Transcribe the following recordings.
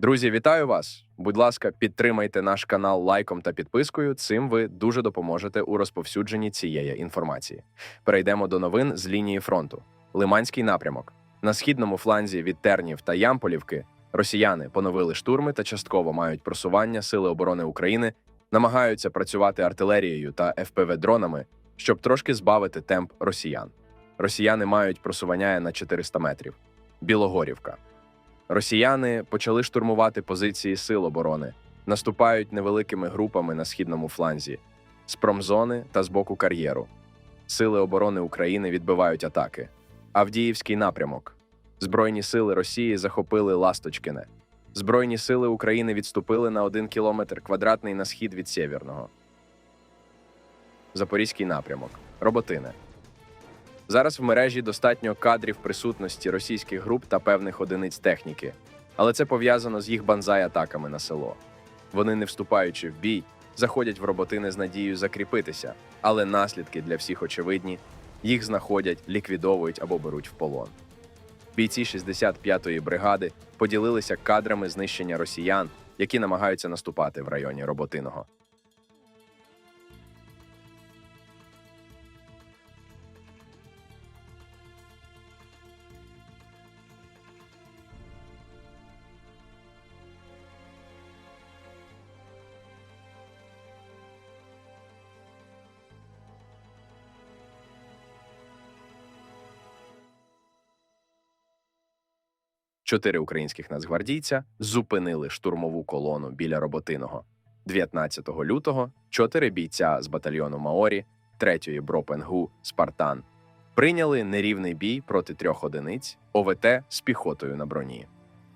Друзі, вітаю вас! Будь ласка, підтримайте наш канал лайком та підпискою. Цим ви дуже допоможете у розповсюдженні цієї інформації. Перейдемо до новин з лінії фронту. Лиманський напрямок. На східному фланзі від Тернів та Ямполівки росіяни поновили штурми та частково мають просування Сили оборони України, намагаються працювати артилерією та ФПВ-дронами, щоб трошки збавити темп росіян. Росіяни мають просування на 400 метрів. Білогорівка. Росіяни почали штурмувати позиції сил оборони, наступають невеликими групами на східному фланзі, з промзони та з боку кар'єру. Сили оборони України відбивають атаки. Авдіївський напрямок. Збройні сили Росії захопили Ласточкине. Збройні сили України відступили на один кілометр квадратний на схід від Сєвєрного. Запорізький напрямок. Роботине. Зараз в мережі достатньо кадрів присутності російських груп та певних одиниць техніки, але це пов'язано з їх банзай-атаками на село. Вони, не вступаючи в бій, заходять в роботини з надією закріпитися, але наслідки для всіх очевидні їх знаходять, ліквідовують або беруть в полон. Бійці 65-ї бригади поділилися кадрами знищення росіян, які намагаються наступати в районі Роботиного. Чотири українських нацгвардійця зупинили штурмову колону біля Роботиного. 19 лютого чотири бійця з батальйону Маорі 3-ї Бропенгу Спартан прийняли нерівний бій проти трьох одиниць ОВТ з піхотою на броні.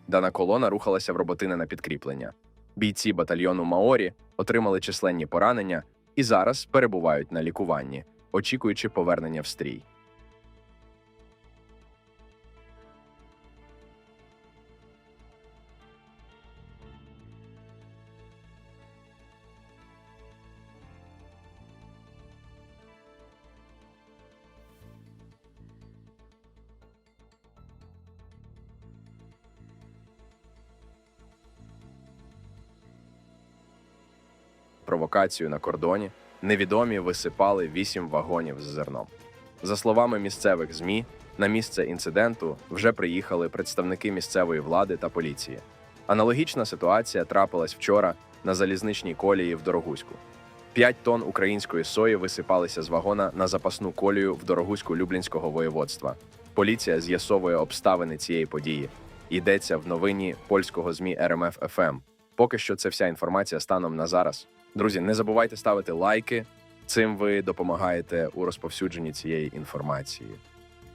Дана колона рухалася в Роботине на підкріплення. Бійці батальйону Маорі отримали численні поранення і зараз перебувають на лікуванні, очікуючи повернення в стрій. Провокацію на кордоні, невідомі висипали вісім вагонів з зерном. За словами місцевих ЗМІ, на місце інциденту вже приїхали представники місцевої влади та поліції. Аналогічна ситуація трапилась вчора на залізничній колії в Дорогуську. П'ять тонн української сої висипалися з вагона на запасну колію в Дорогуську Люблінського воєводства. Поліція з'ясовує обставини цієї події. Йдеться в новині польського ЗМІ РМФ ФМ. Поки що це вся інформація станом на зараз. Друзі, не забувайте ставити лайки. Цим ви допомагаєте у розповсюдженні цієї інформації.